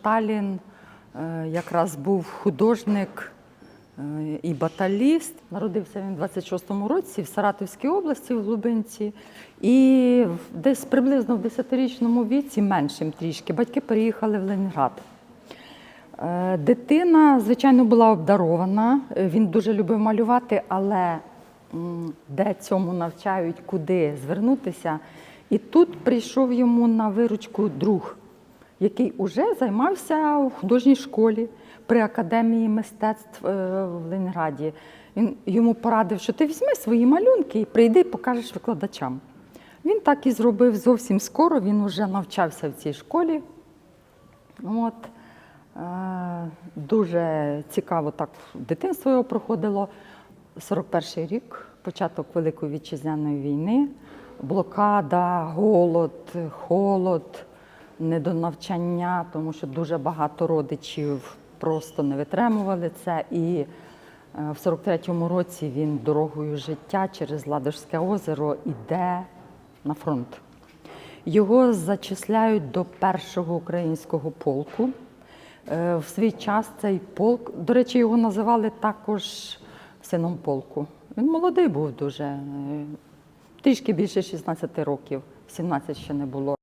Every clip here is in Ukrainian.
Шаталін е, якраз був художник е, і баталіст. Народився він у 26-му році в Саратовській області, в Глубинці. І десь приблизно в 10-річному віці, меншим трішки, батьки переїхали в Ленінград. Е, Дитина, звичайно, була обдарована. Він дуже любив малювати, але де цьому навчають, куди звернутися. І тут прийшов йому на виручку друг, який уже займався у художній школі при академії мистецтв е, в Ленінграді. Він йому порадив, що ти візьми свої малюнки і прийди, і покажеш викладачам. Він так і зробив зовсім скоро. Він вже навчався в цій школі. От. Е, Дуже цікаво так дитинство його проходило. 41-й рік, початок Великої вітчизняної війни, блокада, голод, холод, недонавчання, тому що дуже багато родичів просто не витримували це. І е, в 43-му році він дорогою життя через Ладожське озеро йде на фронт. Його зачисляють до першого українського полку. Е, В свій час цей полк, до речі, його називали також сином полку. Він молодий був дуже, е, трішки більше 16 років, 17 ще не було.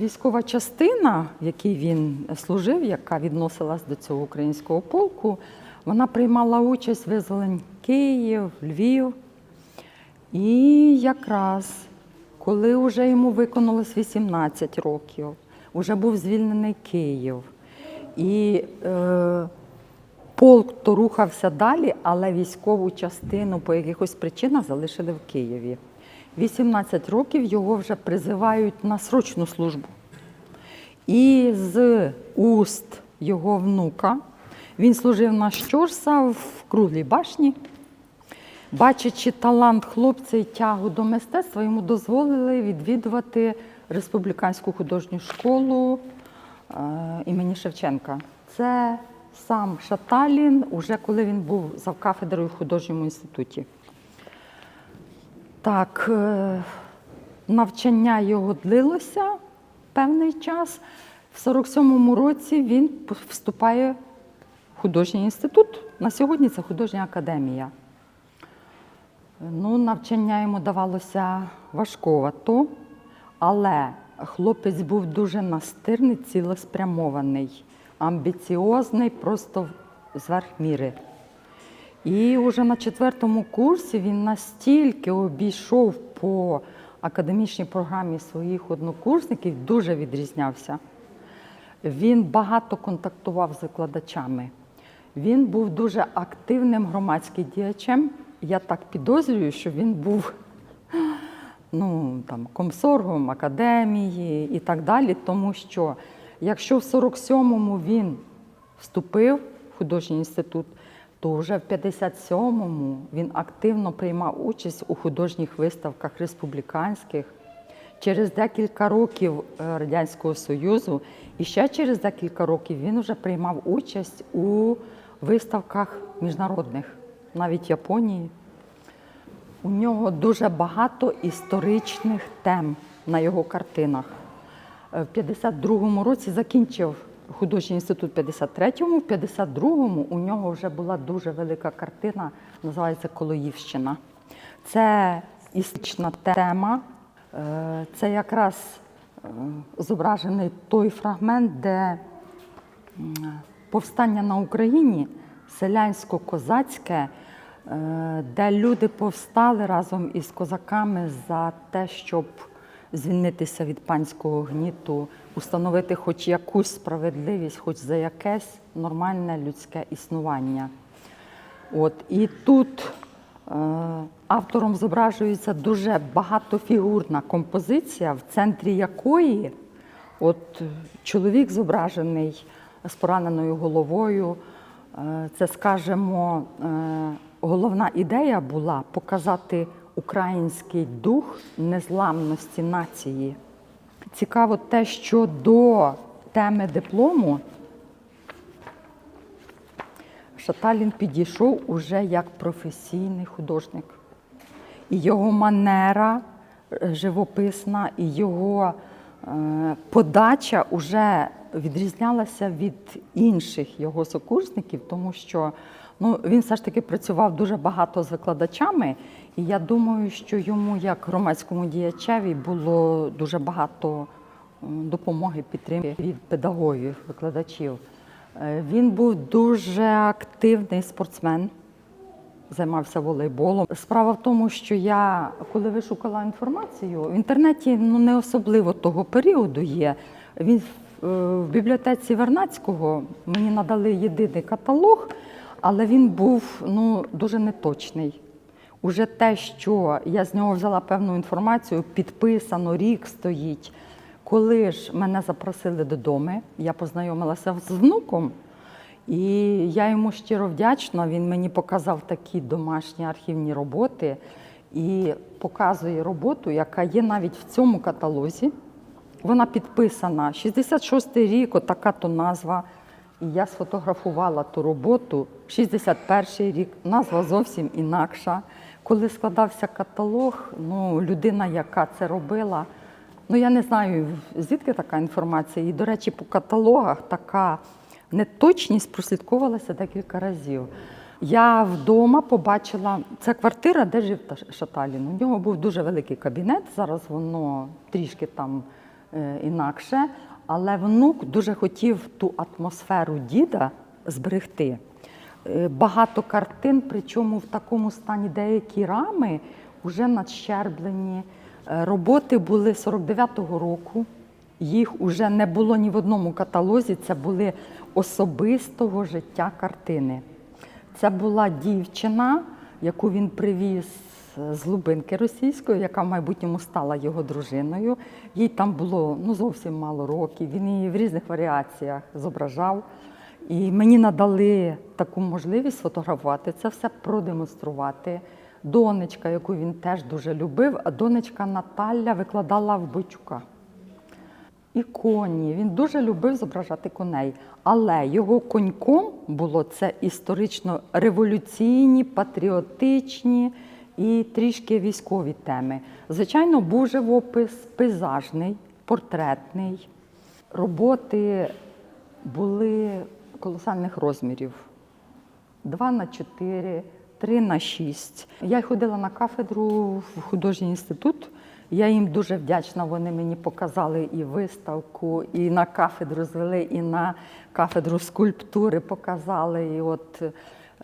Військова частина, в якій він служив, яка відносилась до цього українського полку, вона приймала участь в визволенні Київ, Львів. І якраз коли вже йому виконалось 18 років, вже був звільнений Київ. І е, полк то рухався далі, але військову частину по якихось причинах залишили в Києві. 18 років його вже призивають на срочну службу. І з уст його внука він служив на Щорса в круглій башні. Бачачи талант хлопця і тягу до мистецтва, йому дозволили відвідувати республіканську художню школу е, імені Шевченка. Це сам Шаталін, уже коли він був завкафедрою в художньому інституті. Так, е, навчання його длилося певний час. В 47-му році він вступає в художній інститут. На сьогодні це художня академія. Ну, навчання йому давалося важковато, але хлопець був дуже настирний, цілеспрямований, амбіціозний, просто зверх міри. І вже на четвертому курсі він настільки обійшов по академічній програмі своїх однокурсників, дуже відрізнявся. Він багато контактував з викладачами. Він був дуже активним громадським діячем. Я так підозрюю, що він був ну, там, комсоргом академії і так далі, тому що якщо в 47-му він вступив в художній інститут, то вже в 57-му він активно приймав участь у художніх виставках республіканських. Через декілька років е, Радянського Союзу і ще через декілька років він вже приймав участь у виставках міжнародних, навіть Японії. У нього дуже багато історичних тем на його картинах. Е, В 52-му році закінчив художній інститут 53-му, в 52-му у нього вже була дуже велика картина, називається Колоївщина. Це історична тема. Е, Це якраз е, зображений той фрагмент, де повстання на Україні селянсько-козацьке, е, де люди повстали разом із козаками за те, щоб звільнитися від панського гніту, установити хоч якусь справедливість, хоч за якесь нормальне людське існування. От, і тут е, автором зображується дуже багатофігурна композиція, в центрі якої от, чоловік зображений з пораненою головою. Е, Це, скажімо, е, головна ідея була показати український дух незламності нації. Цікаво те, що до теми диплому Шаталін підійшов уже як професійний художник. І його манера е, живописна, і його е, подача уже відрізнялася від інших його сокурсників, тому що ну, він все ж таки працював дуже багато з викладачами, я думаю, що йому, як громадському діячеві, було дуже багато допомоги, підтримки від педагогів, викладачів. Е, Він був дуже активний спортсмен займався волейболом. Справа в тому, що я, коли вишукала інформацію, в інтернеті ну, не особливо того періоду є. Він е, в бібліотеці Вернацького мені надали єдиний каталог, але він був ну, дуже неточний. Уже те, що я з нього взяла певну інформацію, підписано, рік стоїть. Коли ж мене запросили додому, я познайомилася з внуком. І я йому щиро вдячна. Він мені показав такі домашні архівні роботи і показує роботу, яка є навіть в цьому каталозі. Вона підписана 66-й рік, отака то назва. І я сфотографувала ту роботу. 61-й рік, назва зовсім інакша. Коли складався каталог, ну, людина, яка це робила, ну я не знаю, звідки така інформація. І, до речі, по каталогах така неточність прослідковувалася декілька разів. Я вдома побачила, це квартира, де жив Шаталін. У нього був дуже великий кабінет, зараз воно трішки там е, інакше. Але внук дуже хотів ту атмосферу діда зберегти. Е, Багато картин, причому в такому стані деякі рами вже надщерблені. Е, Роботи були 49-го року. Їх уже не було ні в одному каталозі. Це були особистого життя картини. Це була дівчина, яку він привіз з Лубинки російської, яка в майбутньому стала його дружиною. Їй там було ну, зовсім мало років. Він її в різних варіаціях зображав. І мені надали таку можливість сфотографувати це все, продемонструвати. Донечка, яку він теж дуже любив, а донечка Наталя викладала в Бойчука. І коні. Він дуже любив зображати коней. Але його коньком було це історично революційні, патріотичні і трішки військові теми. Звичайно, був живопис пейзажний, портретний. Роботи були колосальних розмірів. 2 на 4, 3 на 6. Я ходила на кафедру в художній інститут. Я їм дуже вдячна. Вони мені показали і виставку, і на кафедру звели, і на кафедру скульптури показали. І от е,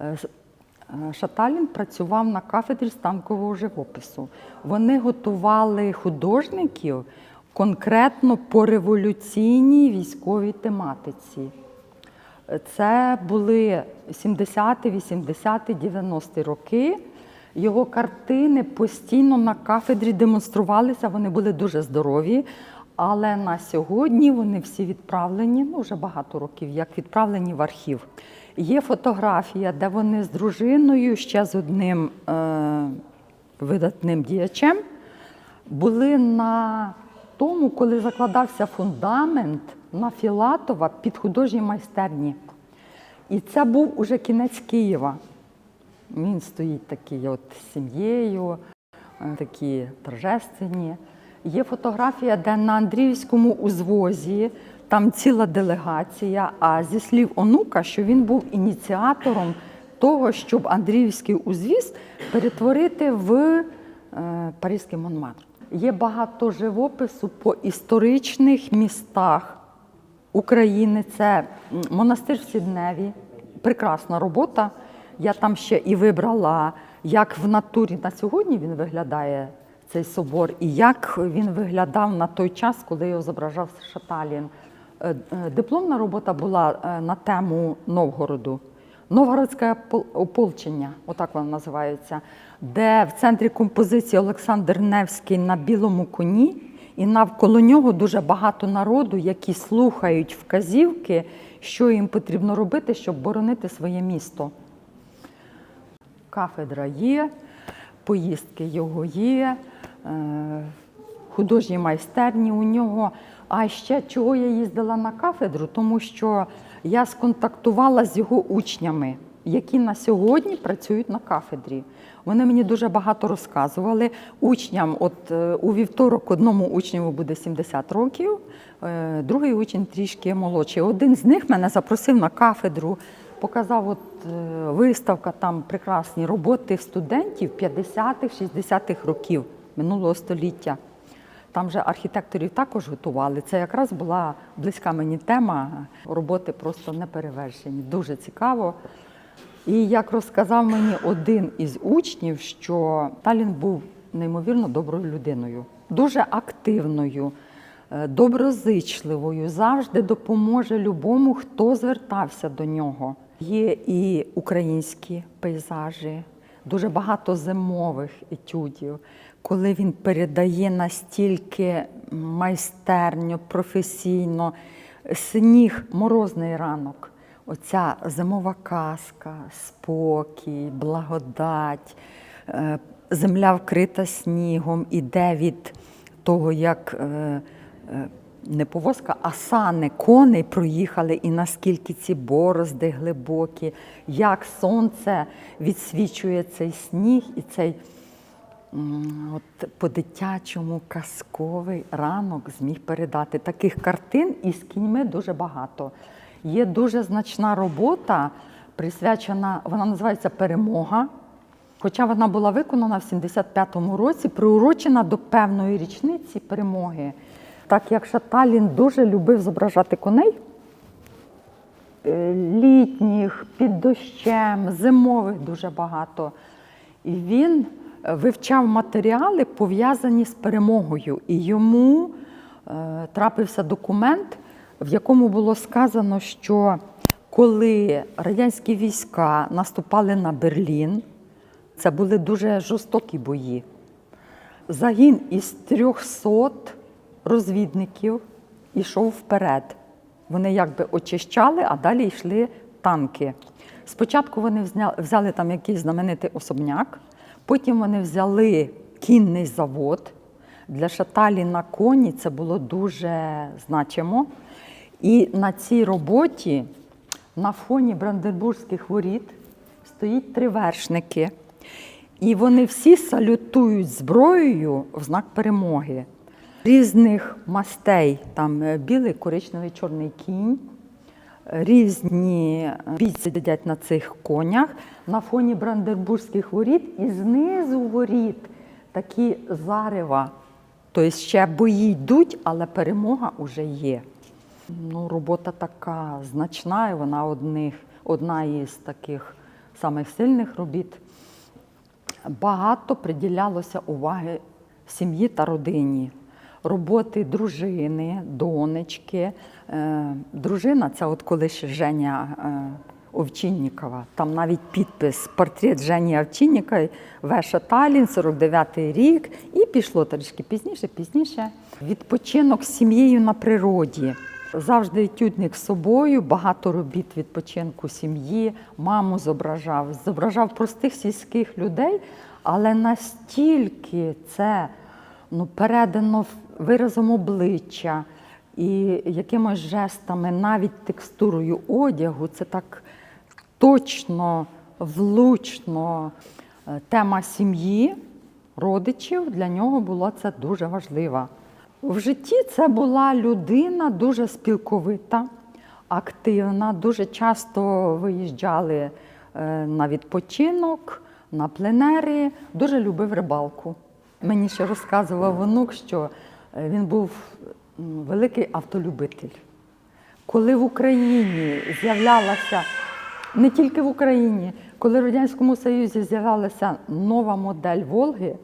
е, Шаталін працював на кафедрі станкового живопису. Вони готували художників конкретно по революційній військовій тематиці. Це були 70-ті, 80-ті, 90-ті роки. Його картини постійно на кафедрі демонструвалися, вони були дуже здорові. Але на сьогодні вони всі відправлені, ну вже багато років, як відправлені в архів. Є фотографія, де вони з дружиною, ще з одним е, видатним діячем, були на тому, коли закладався фундамент на Філатова під художні майстерні. І це був уже кінець Києва. Він стоїть такий от з сім'єю, е, такі торжественні. Є фотографія, де на Андріївському узвозі там ціла делегація. А зі слів онука, що він був ініціатором того, щоб Андріївський узвіз перетворити в е, Паризький Монмартр. Є багато живопису по історичних містах України. Це монастир в Сідневі, прекрасна робота. Я там ще і вибрала, як в натурі на сьогодні він виглядає, цей собор, і як він виглядав на той час, коли його зображав Шаталін. Е, е, Дипломна робота була е, на тему Новгороду. Новгородське ополчення, отак воно називається, де в центрі композиції Олександр Невський на білому коні, і навколо нього дуже багато народу, які слухають вказівки, що їм потрібно робити, щоб боронити своє місто. Кафедра є, поїздки його є, е, художні майстерні у нього. А ще чого я їздила на кафедру, тому що я сконтактувала з його учнями. Які на сьогодні працюють на кафедрі. Вони мені дуже багато розказували. Учням, от е, у вівторок одному учню буде 70 років, е, другий учень трішки молодший. Один з них мене запросив на кафедру, показав от е, виставка, там прекрасні роботи студентів 50-х, 60-х років минулого століття. Там же архітекторів також готували. Це якраз була близька мені тема. Роботи просто не перевершені. Дуже цікаво. І як розказав мені один із учнів, що Талін був неймовірно доброю людиною, дуже активною, е, доброзичливою, завжди допоможе любому, хто звертався до нього. Є і українські пейзажі, дуже багато зимових етюдів, коли він передає настільки майстерньо, професійно сніг, морозний ранок. Оця зимова казка, спокій, благодать, е, земля вкрита снігом, іде від того, як е, е, не повозка, а сани коней проїхали, і наскільки ці борозди глибокі, як сонце відсвічує цей сніг і цей от по-дитячому казковий ранок зміг передати. Таких картин із кіньми дуже багато. Є дуже значна робота, присвячена, вона називається Перемога. Хоча вона була виконана в 75-му році, приурочена до певної річниці перемоги. Так як Шаталін дуже любив зображати коней е, літніх, під дощем, зимових дуже багато. І він вивчав матеріали, пов'язані з перемогою. І йому е, трапився документ, в якому було сказано, що коли радянські війська наступали на Берлін, це були дуже жорстокі бої. Загін із 300 розвідників ішов вперед. Вони якби очищали, а далі йшли танки. Спочатку вони взяли там якийсь знаменитий особняк, потім вони взяли кінний завод. Для шаталі на коні це було дуже значимо. І на цій роботі на фоні Бранденбурзьких воріт стоїть три вершники. І вони всі салютують зброєю в знак перемоги. Різних мастей, там е, білий, коричневий, чорний кінь, різні е, бійці сидять на цих конях на фоні Бранденбурзьких воріт і знизу воріт такі зарева. Тобто ще бої йдуть, але перемога вже є. Ну, робота така значна, і вона одних, одна із таких самих сильних робіт. Багато приділялося уваги сім'ї та родині. Роботи дружини, донечки. Е, Дружина це от коли ще Женя е, Овчиннікова. Там навіть підпис портрет Жені Овчинніка, Веша Талін, 49-й рік. І пішло трішки пізніше, пізніше. Відпочинок з сім'єю на природі. Завжди тютник з собою, багато робіт відпочинку сім'ї, маму зображав, зображав простих сільських людей, але настільки це ну, передано виразом обличчя і якимось жестами, навіть текстурою одягу, це так точно, влучно. Е, Тема сім'ї, родичів для нього була це дуже важлива. В житті це була людина дуже спілковита, активна, дуже часто виїжджали е, на відпочинок, на пленери, дуже любив рибалку. Мені ще розказував онук, що е, він був великий автолюбитель. Коли в Україні з'являлася, не тільки в Україні, коли в Радянському Союзі з'явилася нова модель Волги,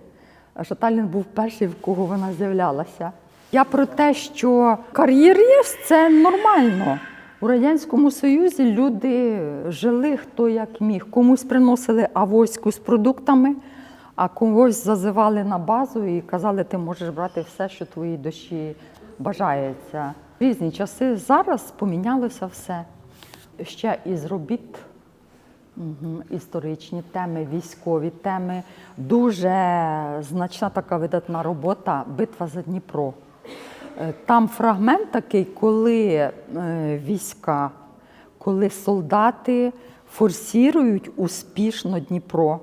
Шаталін був перший, в кого вона з'являлася. Я про те, що кар'єрист це нормально. У Радянському Союзі люди жили хто як міг. Комусь приносили авоську з продуктами, а когось зазивали на базу і казали, ти можеш брати все, що твоїй душі бажається. Різні часи зараз помінялося все. Ще із робіт Мгм. Історичні теми, військові теми. Дуже значна така видатна робота Битва за Дніпро. Е, Там фрагмент такий, коли е, війська, коли солдати форсірують успішно Дніпро,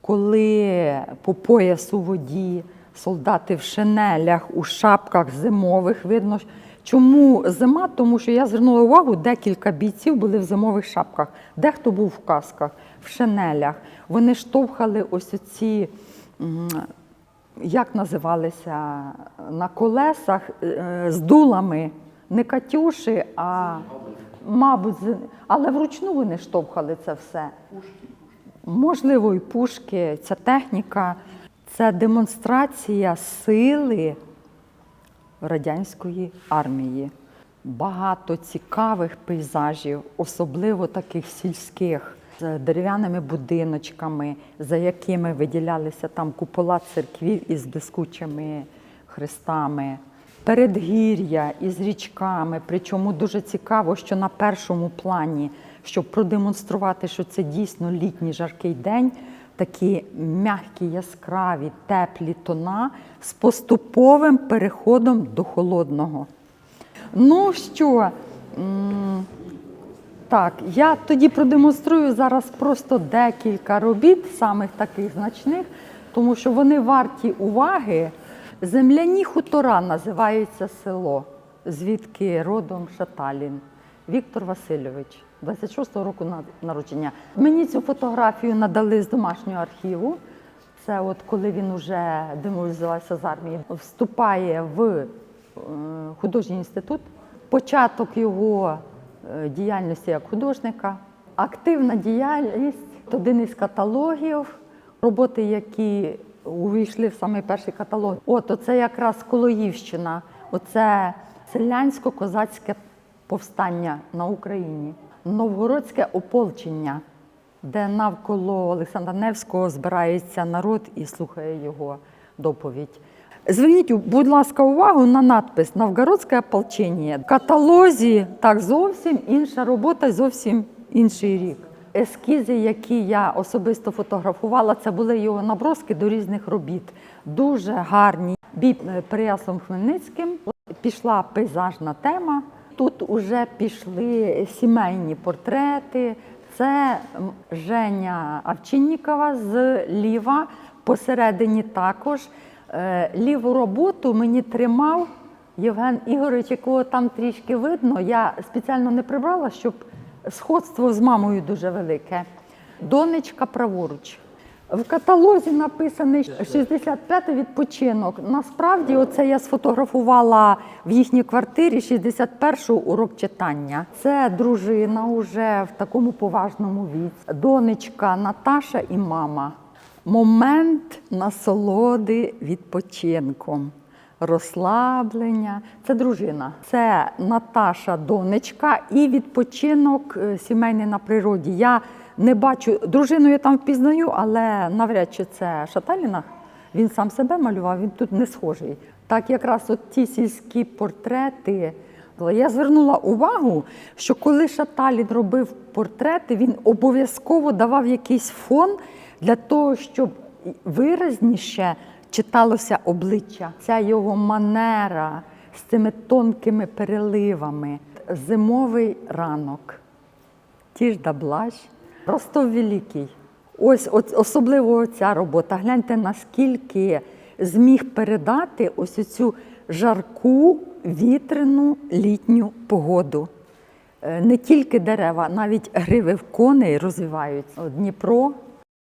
коли по пояс у воді солдати в шинелях, у шапках зимових видно. Чому зима? Тому що я звернула увагу, декілька бійців були в зимових шапках. Дехто був в касках, в шинелях. Вони штовхали ось оці, як називалися, на колесах е, з дулами. Не катюші, а мабуть, але вручну вони штовхали це все. Можливо, і пушки, ця техніка це демонстрація сили радянської армії. Багато цікавих пейзажів, особливо таких сільських, з дерев'яними будиночками, за якими виділялися там купола церквів із блискучими хрестами, передгір'я із річками. Причому дуже цікаво, що на першому плані, щоб продемонструвати, що це дійсно літній жаркий день, такі м'які, яскраві, теплі тона з поступовим переходом до холодного. Ну що, так, я тоді продемонструю зараз просто декілька робіт, самих таких значних, тому що вони варті уваги. Земляні хутора називається село, звідки родом Шаталін. Віктор Васильович, 26-го року народження. Мені цю фотографію надали з домашнього архіву. Це от коли він вже демобілізувався з армії, вступає в е, художній інститут. Початок його діяльності як художника, активна діяльність, один із каталогів, роботи, які увійшли в самий перший каталог. От оце якраз Колоївщина, оце селянсько-козацьке повстання на Україні, новгородське ополчення де навколо Олександра Невського збирається народ і слухає його доповідь. Зверніть, будь ласка, увагу на надпис Новгородське ополчення. В каталозі так зовсім інша робота, зовсім інший рік. Ескізи, які я особисто фотографувала, це були його наброски до різних робіт. Дуже гарні. Бій е, Хмельницьким пішла пейзажна тема. Тут уже пішли сімейні портрети. Це Женя Авчиннікова з ліва, посередині також. Е, Ліву роботу мені тримав Євген Ігорович, якого там трішки видно. Я спеціально не прибрала, щоб сходство з мамою дуже велике. Донечка праворуч. В каталозі написаний 65-й відпочинок. Насправді, оце я сфотографувала в їхній квартирі 61-й урок читання. Це дружина уже в такому поважному віці. Донечка Наташа і мама. Момент насолоди відпочинком. Розслаблення, це дружина, це Наташа, донечка і відпочинок е, сімейний на природі. Я не бачу дружину, я там впізнаю, але навряд чи це Шаталіна. Він сам себе малював, він тут не схожий. Так якраз от ті сільські портрети. Я звернула увагу, що коли Шаталін робив портрети, він обов'язково давав якийсь фон для того, щоб виразніше читалося обличчя. Ця його манера з цими тонкими переливами. Зимовий ранок. Ті ж Даблаж, Ростов Великий. Ось, особливо ця робота. Гляньте, наскільки зміг передати ось цю жарку вітряну літню погоду. Е, Не тільки дерева, навіть гриви в коней розвиваються. Дніпро,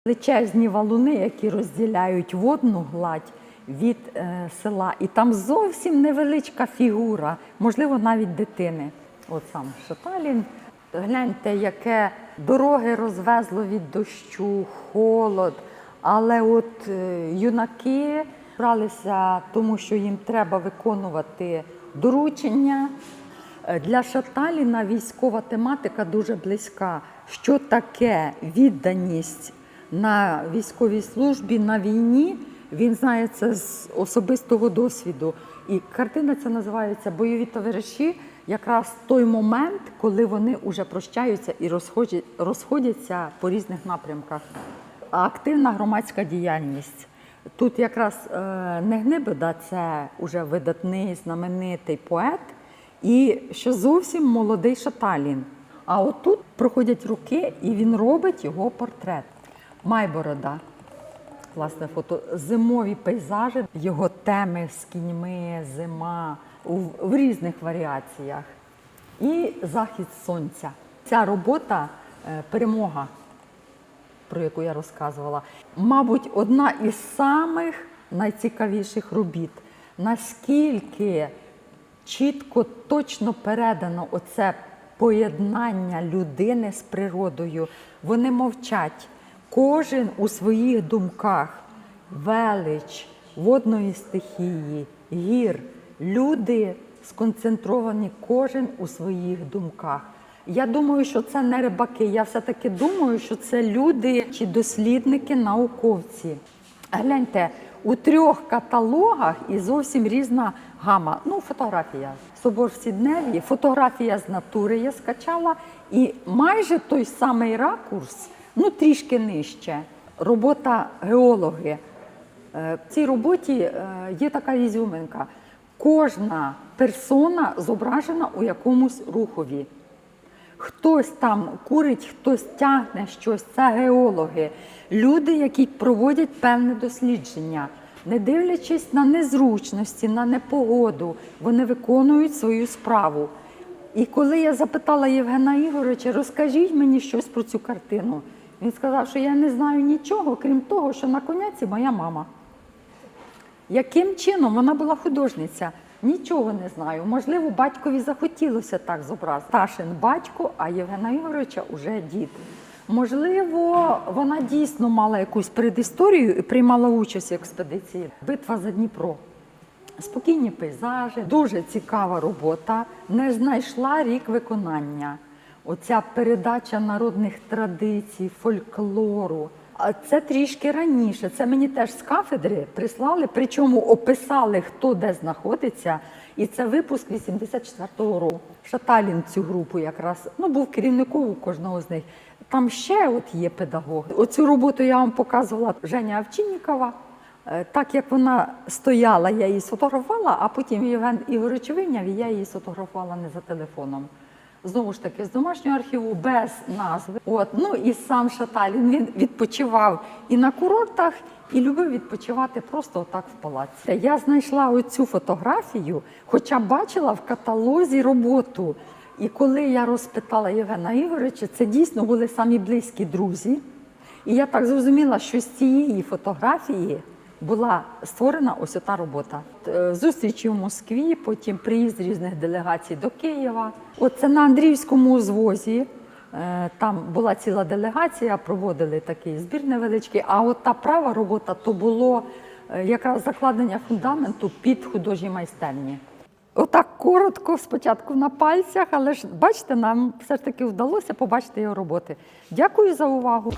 величезні валуни, які розділяють водну гладь від е, села. І там зовсім невеличка фігура, можливо, навіть дитини. От сам Шаталін. Гляньте, яке дороги розвезло від дощу, холод. Але от е, юнаки бралися, тому що їм треба виконувати доручення. Е, Для Шаталіна військова тематика дуже близька. Що таке відданість на військовій службі, на війні? Він знає це з особистого досвіду. І картина ця називається Бойові товариші. Якраз той момент, коли вони вже прощаються і розходяться по різних напрямках. Активна громадська діяльність. Тут якраз е, не Гнибода, це вже видатний знаменитий поет, і ще зовсім молодий Шаталін. А отут проходять роки, і він робить його портрет. Майборода. Власне фото. Зимові пейзажі, його теми з кіньми, зима у, в різних варіаціях. І захід сонця. Ця робота е, перемога, про яку я розказувала, мабуть, одна із самих найцікавіших робіт. Наскільки чітко, точно передано оце поєднання людини з природою. Вони мовчать. Кожен у своїх думках, велич водної стихії, гір. Люди сконцентровані кожен у своїх думках. Я думаю, що це не рибаки. Я все-таки думаю, що це люди чи дослідники, науковці. Гляньте, у трьох каталогах і зовсім різна гама. Ну, фотографія. Собор в Сідневі, фотографія з натури я скачала, і майже той самий ракурс, ну трішки нижче. Робота геологи. Е, В цій роботі е, є така ізюминка. Кожна персона зображена у якомусь рухові. Хтось там курить, хтось тягне щось. Це геологи, люди, які проводять певне дослідження. Не дивлячись на незручності, на непогоду, вони виконують свою справу. І коли я запитала Євгена Ігоровича, розкажіть мені щось про цю картину, він сказав, що я не знаю нічого, крім того, що на коняці моя мама. Яким чином вона була художниця? Нічого не знаю. Можливо, батькові захотілося так зобразити. Ташин батько, а Євгена Ігоровича уже дід. Можливо, вона дійсно мала якусь передісторію і приймала участь в експедиції. Битва за Дніпро. Спокійні пейзажі, дуже цікава робота. Не знайшла рік виконання. Оця передача народних традицій, фольклору. А це трішки раніше. Це мені теж з кафедри прислали, причому описали, хто де знаходиться. І це випуск 84-го року. Шаталін цю групу якраз ну, був керівником у кожного з них. Там ще от є педагог. Оцю роботу я вам показувала Женя Овчиннікова. Е, Так як вона стояла, я її сфотографувала, а потім Євген Ігорович вийняв, і я її сфотографувала не за телефоном. Знову ж таки, з домашнього архіву без назви. От, ну і сам Шаталін він відпочивав і на курортах, і любив відпочивати просто отак в палаці. Я знайшла оцю фотографію, хоча бачила в каталозі роботу. І коли я розпитала Євгена Ігоровича, це дійсно були самі близькі друзі. І я так зрозуміла, що з цієї фотографії була створена ось та робота. Е, зустрічі в Москві, потім приїзд різних делегацій до Києва. Оце на Андріївському звозі. Е, там була ціла делегація, проводили такий збір невеличкий. А от та права робота то було е, якраз закладення фундаменту під художні майстерні. Отак коротко, спочатку на пальцях, але ж бачите, нам все ж таки вдалося побачити його роботи. Дякую за увагу.